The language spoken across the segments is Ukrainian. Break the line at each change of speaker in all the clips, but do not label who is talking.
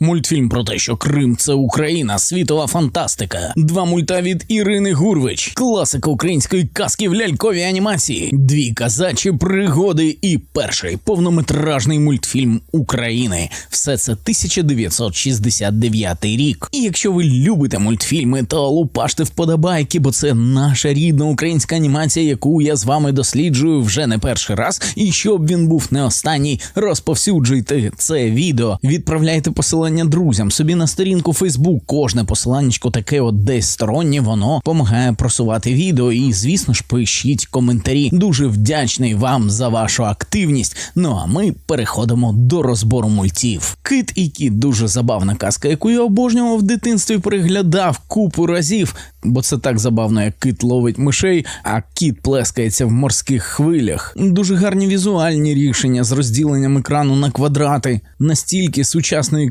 Мультфільм про те, що Крим це Україна, світова фантастика. Два мульта від Ірини Гурвич, класика української казки в ляльковій анімації, дві казачі пригоди і перший повнометражний мультфільм України. Все це 1969 рік. І якщо ви любите мультфільми, то лупаште вподобайки, бо це наша рідна українська анімація, яку я з вами досліджую вже не перший раз. І щоб він був не останній, розповсюджуйте це відео, відправляйте посилання друзям собі на сторінку Facebook. Кожне посиланнячко таке от десь стороннє, воно допомагає просувати відео. І, звісно ж, пишіть коментарі. Дуже вдячний вам за вашу активність. Ну а ми переходимо до розбору мультів. Кит і кіт дуже забавна казка, яку я обожнював в дитинстві, переглядав купу разів, бо це так забавно, як кит ловить мишей, а кіт плескається в морських хвилях. Дуже гарні візуальні рішення з розділенням екрану на квадрати, настільки сучасно і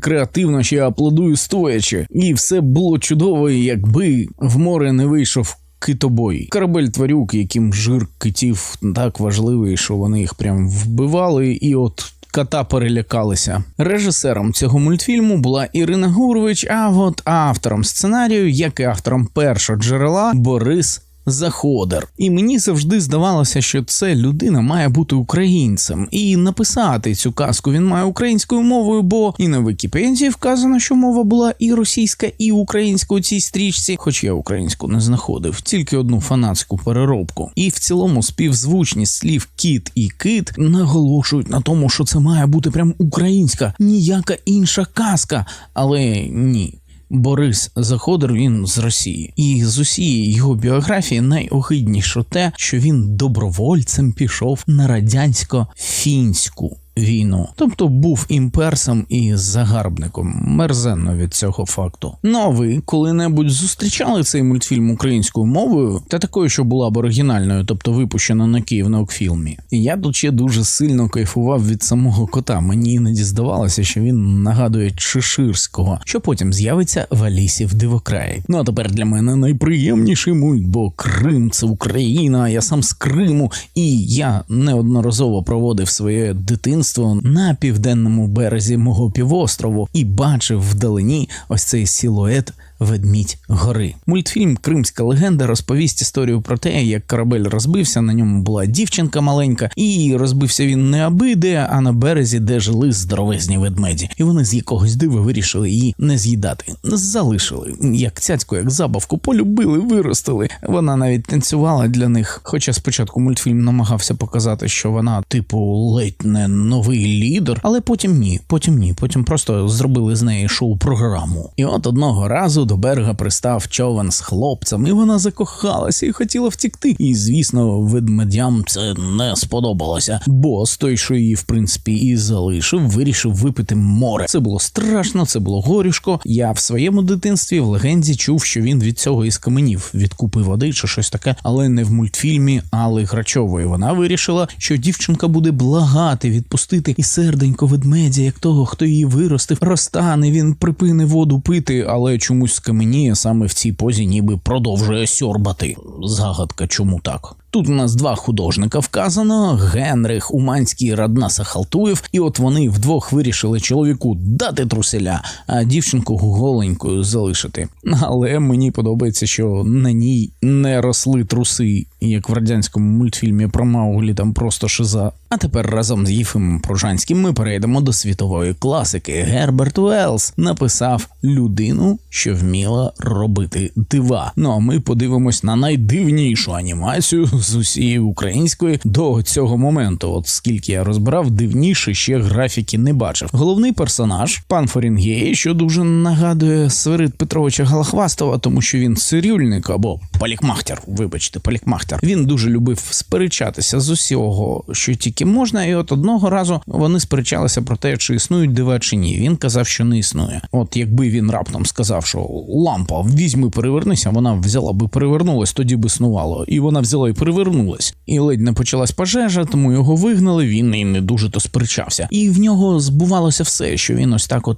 що я аплодую стоячи, і все було чудово, якби в море не вийшов. Китобой, корабель тварюк, яким жир китів так важливий, що вони їх прям вбивали, і от кота перелякалися. Режисером цього мультфільму була Ірина Гурович, а от автором сценарію, як і автором першого джерела, Борис Заходер. І мені завжди здавалося, що це людина має бути українцем, і написати цю казку він має українською мовою, бо і на Вікіпедії вказано, що мова була і російська, і українська у цій стрічці, хоч я українську не знаходив, тільки одну фанатську переробку. І в цілому співзвучність слів кіт і кит наголошують на тому, що це має бути прям українська, ніяка інша казка. Але ні. Борис Заходер він з Росії, і з усієї його біографії найогидніше те, що він добровольцем пішов на радянсько-фінську війну, тобто був імперсом і загарбником. Мерзенно від цього факту. Ну а ви коли-небудь зустрічали цей мультфільм українською мовою, та такою, що була б оригінальною, тобто випущена на Київ на окфільмі. І я тут ще дуже сильно кайфував від самого кота. Мені іноді здавалося, що він нагадує Чеширського, що потім з'явиться в Алісі в Дивокраї. Ну а тепер для мене найприємніший мульт, бо Крим це Україна, я сам з Криму, і я неодноразово проводив своє дитинство на південному березі мого півострову і бачив вдалині ось цей силует Ведмідь гори. Мультфільм Кримська легенда розповість історію про те, як корабель розбився. На ньому була дівчинка маленька, і розбився він не аби де, а на березі, де жили здоровезні ведмеді. І вони з якогось дива вирішили її не з'їдати. Залишили як цяцьку, як забавку, полюбили, виростили. Вона навіть танцювала для них. Хоча спочатку мультфільм намагався показати, що вона, типу, ледь не новий лідер, але потім ні, потім ні. Потім просто зробили з неї шоу-програму. І от одного разу до берега пристав човен з хлопцем, і вона закохалася і хотіла втікти. І звісно, ведмедям це не сподобалося. Бос, той, що її в принципі і залишив, вирішив випити море. Це було страшно, це було горюшко. Я в своєму дитинстві в легенді чув, що він від цього і скаменів, від купи води чи щось таке, але не в мультфільмі Алли Грачової. Вона вирішила, що дівчинка буде благати, відпустити і серденько ведмедя, як того, хто її виростив, розтане. Він припине воду пити, але чомусь скаменіє саме в цій позі, ніби продовжує сьорбати. Загадка, чому так? Тут у нас два художника вказано: Генрих Уманський Раднаса Халтуєв, і от вони вдвох вирішили чоловіку дати труселя, а дівчинку голенькою залишити. Але мені подобається, що на ній не росли труси, як в радянському мультфільмі про Мауглі, там просто шиза. А тепер разом з Єфимом Пружанським ми перейдемо до світової класики. Герберт Уеллс написав людину, що вміла робити дива. Ну а ми подивимось на найдивнішу анімацію з усієї української до цього моменту. От скільки я розбирав, дивніше ще графіки не бачив. Головний персонаж пан Форінгей, що дуже нагадує Свирид Петровича Галахвастова, тому що він цирюльник або полікмахтер. Вибачте, полікмахтер. Він дуже любив сперечатися з усього, що тільки можна, і от одного разу вони сперечалися про те, чи існують дива чи ні. Він казав, що не існує. От якби він раптом сказав, що лампа візьми, перевернися, вона взяла би перевернулась, тоді б існувало, і вона взяла і перевернулась. І ледь не почалась пожежа, тому його вигнали. Він і не дуже то сперечався. І в нього збувалося все, що він ось так от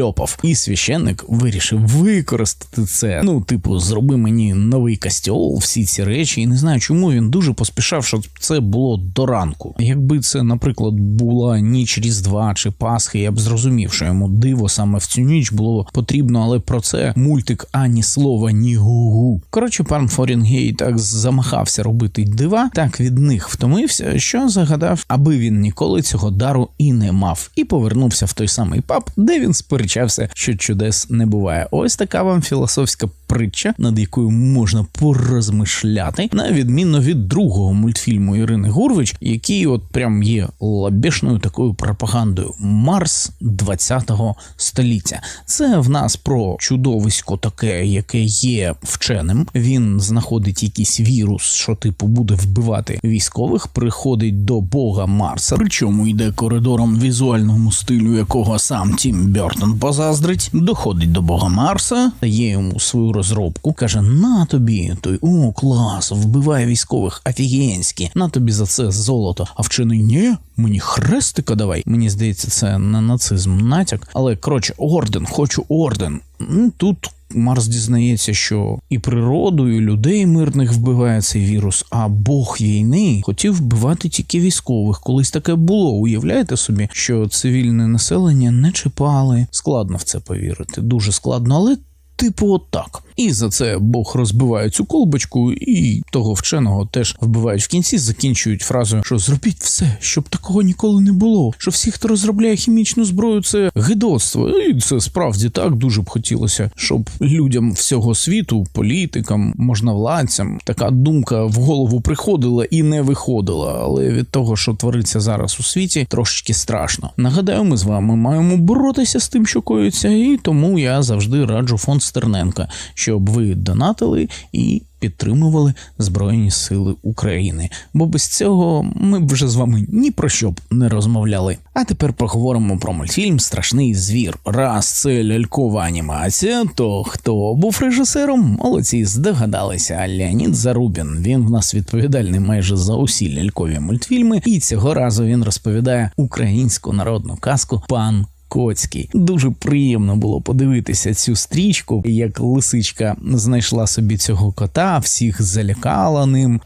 льопав. І священник вирішив використати це. Ну, типу, зроби мені новий костьол, всі ці речі. І не знаю, чому він дуже поспішав, щоб це було до ранку. Якби це, наприклад, була ніч Різдва чи Пасхи, я б зрозумів, що йому диво саме в цю ніч було потрібно, але про це мультик ані слова, ні гу-гу. Коротше, пан Форінгей так замахався робити дива, так від них втомився, що загадав, аби він ніколи цього дару і не мав, і повернувся в той самий паб, де він сперечався, що чудес не буває. Ось така вам філософська притча, над якою можна порозмишляти, на відміну від другого мультфільму Ірини Гурвич, який от прям є лабешною такою пропагандою Марс 20-го століття. Це в нас про чудовисько таке, яке є вченим. Він знаходить якийсь вірус, що типу буде вбивати військових, приходить до Бога Марса, причому йде коридором візуальному стилю, якого сам Тім Бертон позаздрить, доходить до Бога Марса, дає йому свою розробку, каже: На тобі той о, клас, вбиває військових, офігенські, на тобі за це золото. А вчений ні, мені хрестика давай. Мені здається, це на нацизм натяк. Але коротше, орден, хочу орден. Ну, Тут Марс дізнається, що і природу, і людей мирних вбиває цей вірус, а Бог війни хотів вбивати тільки військових. Колись таке було. Уявляєте собі, що цивільне населення не чіпали. Складно в це повірити, дуже складно, але. Типу, отак. І за це Бог розбиває цю колбочку, і того вченого теж вбивають в кінці, закінчують фразою, що зробіть все, щоб такого ніколи не було. Що всі, хто розробляє хімічну зброю, це гидоцтво. І це справді так дуже б хотілося, щоб людям всього світу, політикам, можновладцям, така думка в голову приходила і не виходила. Але від того, що твориться зараз у світі, трошечки страшно. Нагадаю, ми з вами маємо боротися з тим, що коїться, і тому я завжди раджу фонд Стерненка, щоб ви донатили і. Підтримували Збройні Сили України, бо без цього ми б вже з вами ні про що б не розмовляли. А тепер поговоримо про мультфільм Страшний звір. Раз це лялькова анімація, то хто був режисером? Молодці здогадалися. Леонід Зарубін. Він в нас відповідальний майже за усі лялькові мультфільми, і цього разу він розповідає українську народну казку Пан. Коцький дуже приємно було подивитися цю стрічку, як лисичка знайшла собі цього кота, всіх залякала ним.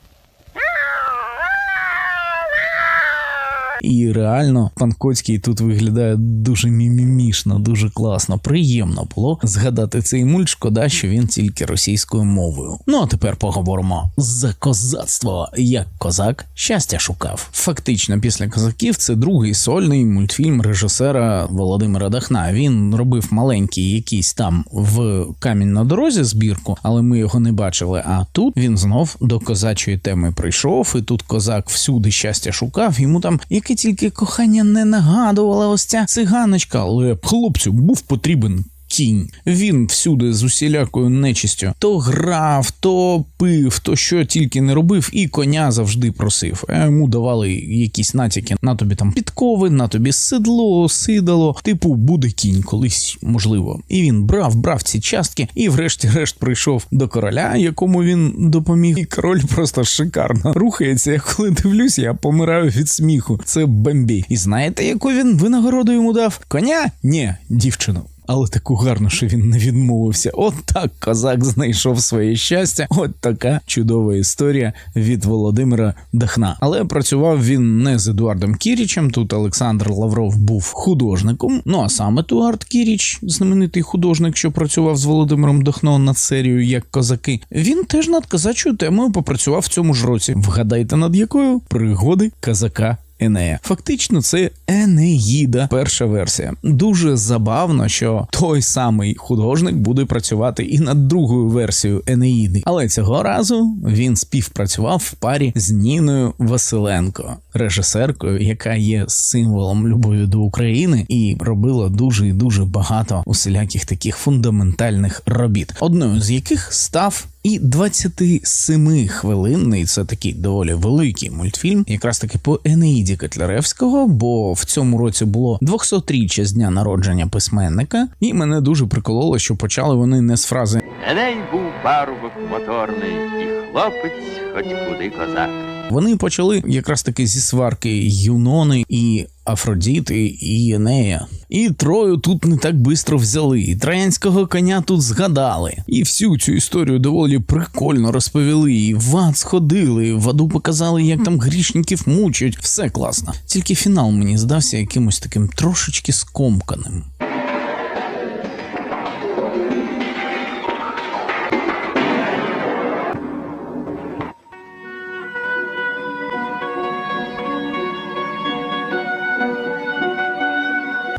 І реально пан Коцький тут виглядає дуже мімімішно, дуже класно. Приємно було згадати цей мульт. Шкода, що він тільки російською мовою. Ну а тепер поговоримо за козацтво. Як козак щастя шукав. Фактично, після козаків це другий сольний мультфільм режисера Володимира Дахна. Він робив маленький якийсь там в камінь на дорозі збірку, але ми його не бачили. А тут він знов до козачої теми прийшов, і тут козак всюди щастя шукав. Йому там тільки кохання не нагадувала ось ця циганочка, але хлопцю був потрібен. Кінь він всюди з усілякою нечистю то грав, то пив, то що тільки не робив, і коня завжди просив. А йому давали якісь натяки на тобі там підкови, на тобі седло, сидало. Типу, буде кінь колись можливо. І він брав, брав ці частки, і, врешті-решт, прийшов до короля, якому він допоміг. І король просто шикарно рухається. Я коли дивлюсь, я помираю від сміху. Це бомбі. І знаєте, яку він винагороду йому дав? Коня? Ні, дівчину. Але таку гарну, що він не відмовився. От так козак знайшов своє щастя. От така чудова історія від Володимира Дахна. Але працював він не з Едуардом Кірічем. Тут Олександр Лавров був художником. Ну а саме Едуард Кіріч, знаменитий художник, що працював з Володимиром Дахном над серією як козаки. Він теж над козачою темою попрацював в цьому ж році. Вгадайте, над якою пригоди козака. Енея. Фактично, це Енеїда, перша версія. Дуже забавно, що той самий художник буде працювати і над другою версією Енеїди. Але цього разу він співпрацював в парі з Ніною Василенко, режисеркою, яка є символом любові до України, і робила дуже і дуже багато усіляких таких фундаментальних робіт, одною з яких став. І 27 хвилинний це такий доволі великий мультфільм, якраз таки по Енеїді Котляревського, бо в цьому році було 200-річчя з дня народження письменника, і мене дуже прикололо, що почали вони не з фрази
Еней був парубок моторний, і хлопець хоч куди козак.
Вони почали якраз таки зі сварки Юнони і Афродіти і Єнея. І Трою тут не так бистро взяли, і троянського коня тут згадали. І всю цю історію доволі прикольно розповіли. І в ад сходили, в аду показали, як там грішників мучать. Все класно. Тільки фінал мені здався якимось таким трошечки скомканим.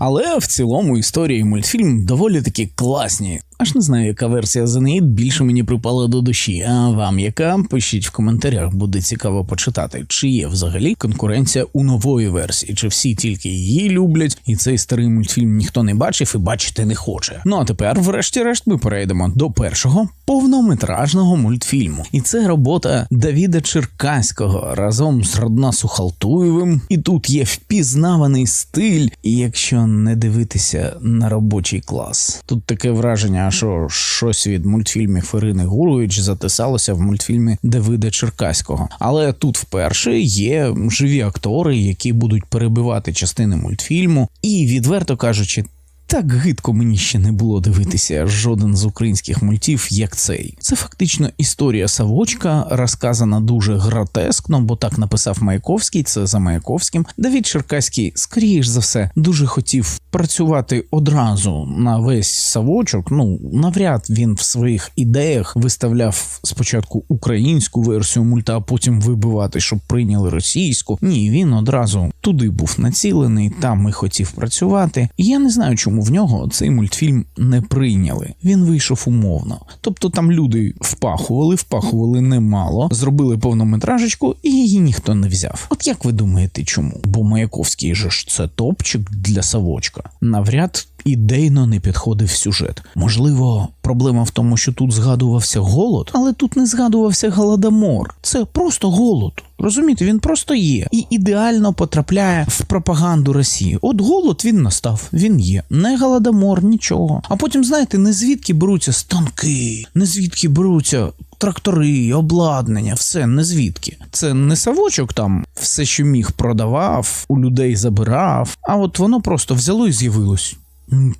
Але в цілому історії мультфільм доволі таки класні. Аж не знаю, яка версія Зенеїд більше мені припала до душі. А вам яка? Пишіть в коментарях, буде цікаво почитати, чи є взагалі конкуренція у нової версії, чи всі тільки її люблять, і цей старий мультфільм ніхто не бачив і бачити не хоче. Ну а тепер, врешті-решт, ми перейдемо до першого повнометражного мультфільму. І це робота Давіда Черкаського разом з Роднасу Халтуєвим. І тут є впізнаваний стиль, і якщо не дивитися на робочий клас, тут таке враження, що щось від мультфільмів Ірини Гурович затисалося в мультфільмі Давида Черкаського. Але тут вперше є живі актори, які будуть перебивати частини мультфільму, і відверто кажучи. Так гидко мені ще не було дивитися жоден з українських мультів, як цей. Це фактично історія Савочка, розказана дуже гротескно, бо так написав Маяковський, це за Маяковським. Давід Черкаський, скоріш за все, дуже хотів працювати одразу на весь Савочок. Ну навряд він в своїх ідеях виставляв спочатку українську версію мульта, а потім вибивати, щоб прийняли російську. Ні, він одразу туди був націлений, там і хотів працювати. Я не знаю, чому в нього цей мультфільм не прийняли. Він вийшов умовно. Тобто там люди впахували, впахували немало, зробили повнометражечку, і її ніхто не взяв. От як ви думаєте, чому? Бо Маяковський же ж це топчик для Савочка. Навряд. Ідейно не підходив сюжет. Можливо, проблема в тому, що тут згадувався голод, але тут не згадувався голодомор. Це просто голод. Розумієте, він просто є і ідеально потрапляє в пропаганду Росії. От голод він настав, він є. Не голодомор, нічого. А потім, знаєте, не звідки беруться станки, не звідки беруться трактори, обладнання, все не звідки. Це не савочок там все, що міг, продавав, у людей забирав. А от воно просто взяло і з'явилось.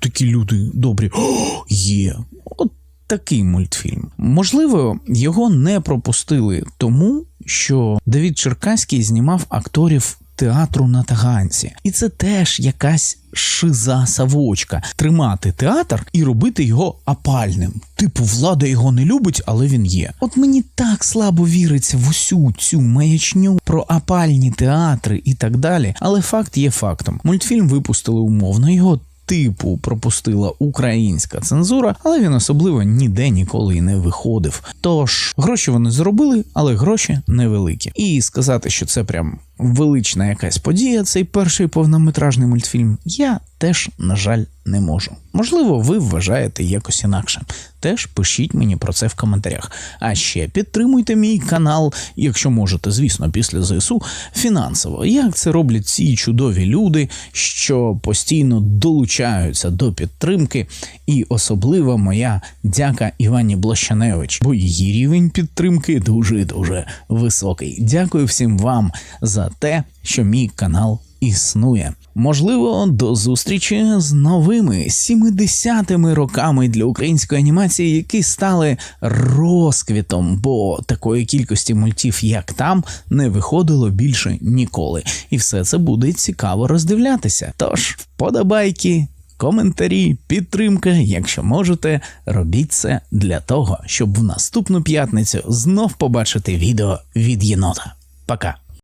Такі люди добрі. О, є. От такий мультфільм. Можливо, його не пропустили тому, що Давід Черкаський знімав акторів театру на Таганці, і це теж якась шиза савочка тримати театр і робити його апальним. Типу, влада його не любить, але він є. От мені так слабо віриться в усю цю маячню про апальні театри і так далі. Але факт є фактом. Мультфільм випустили умовно його. Типу пропустила українська цензура, але він особливо ніде ніколи й не виходив. Тож гроші вони зробили, але гроші невеликі. І сказати, що це прям велична якась подія, цей перший повнометражний мультфільм, я теж, на жаль, не можу. Можливо, ви вважаєте якось інакше. Теж пишіть мені про це в коментарях. А ще підтримуйте мій канал, якщо можете, звісно, після ЗСУ фінансово. Як це роблять ці чудові люди, що постійно долучаються до підтримки, і особливо моя дяка Івані Блощаневич, бо її рівень підтримки дуже дуже високий. Дякую всім вам за те, що мій канал існує. Можливо, до зустрічі з новими 70-ми роками для української анімації, які стали розквітом, бо такої кількості мультів, як там, не виходило більше ніколи. І все це буде цікаво роздивлятися. Тож, вподобайки. Коментарі, підтримка, якщо можете, робіть це для того, щоб в наступну п'ятницю знов побачити відео від єнота. Пока.